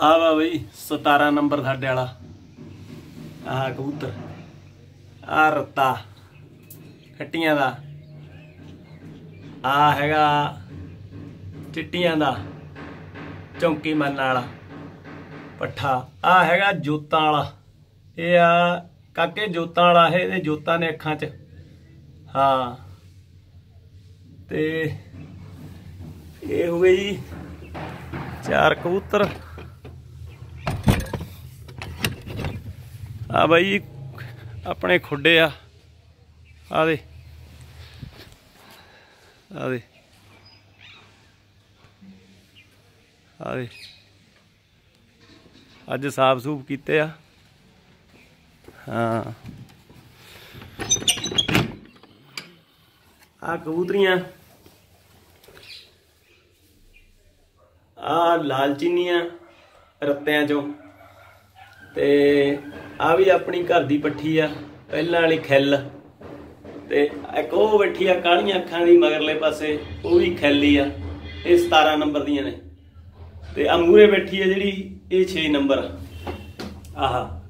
ਆ ਵਾ ਬਈ 17 ਨੰਬਰ ਸਾਡੇ ਵਾਲਾ। ਆਹ ਕਬੂਤਰ। ਆ ਰੱਤਾ। ਖੱਟੀਆਂ ਦਾ। ਆ ਹੈਗਾ ਚਿੱਟੀਆਂ ਦਾ। ਚੌਂਕੀ ਮੰਨ ਵਾਲਾ। ਪੱਠਾ। ਆ ਹੈਗਾ ਜੋਤਾਂ ਵਾਲਾ। ਇਹ ਆ ਕਾਕੇ ਜੋਤਾਂ ਵਾਲਾ, ਇਹ ਇਹਦੇ ਜੋਤਾਂ ਨੇ ਅੱਖਾਂ 'ਚ। ਹਾਂ। ਤੇ ਇਹ ਹੋ ਗਏ ਜੀ ਚਾਰ ਕਬੂਤਰ। ਆ ਬਾਈ ਜੀ, ਆਪਣੇ ਖੁੱਡੇ ਆ। ਆ ਦੇ। ਆ ਦੇ। ਆ ਦੇ। ਅੱਜ ਸਾਫ਼ ਸੂਫ ਕੀਤੇ ਆ। ਹਾਂ। ਆ ਕਬੂਤਰੀਆਂ। ਆ ਲਾਲਚੀਨੀਆਂ ਰੱਤਿਆਂ ਚੋਂ। ਤੇ ਆ ਵੀ ਆਪਣੀ ਘਰ ਦੀ ਪੱਠੀ ਆ, ਪਹਿਲਾਂ ਵਾਲੀ ਖਿੱਲ। ਤੇ ਇੱਕ ਉਹ ਬੈਠੀ ਆ ਕਾਲੀਆਂ ਅੱਖਾਂ ਦੀ ਮਗਰਲੇ ਪਾਸੇ, ਉਹ ਵੀ ਖਿੱਲੀ ਆ। ਇਹ 17 ਨੰਬਰ ਦੀਆਂ ਨੇ। ਤੇ ਆ ਮੂਰੇ ਬੈਠੀ ਆ ਜਿਹੜੀ, ਇਹ 6 ਨੰਬਰ ਆਹ।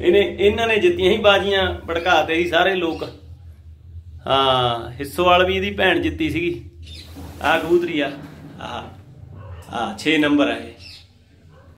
ਇਹਨੇ, ਇਹਨਾਂ ਨੇ ਜਿੱਤੀਆਂ ਹੀ ਬਾਜੀਆਂ ਭੜਕਾਤੇ ਸੀ ਸਾਰੇ ਲੋਕ। ਹਾਂ, ਹਿੱਸੋਵਾਲ ਵੀ ਇਹਦੀ ਭੈਣ ਜਿੱਤੀ ਸੀਗੀ। ਆ ਕਬੂਤਰੀ ਆ। ਆਹ। ਆ 6 ਨੰਬਰ ਆ ਇਹ।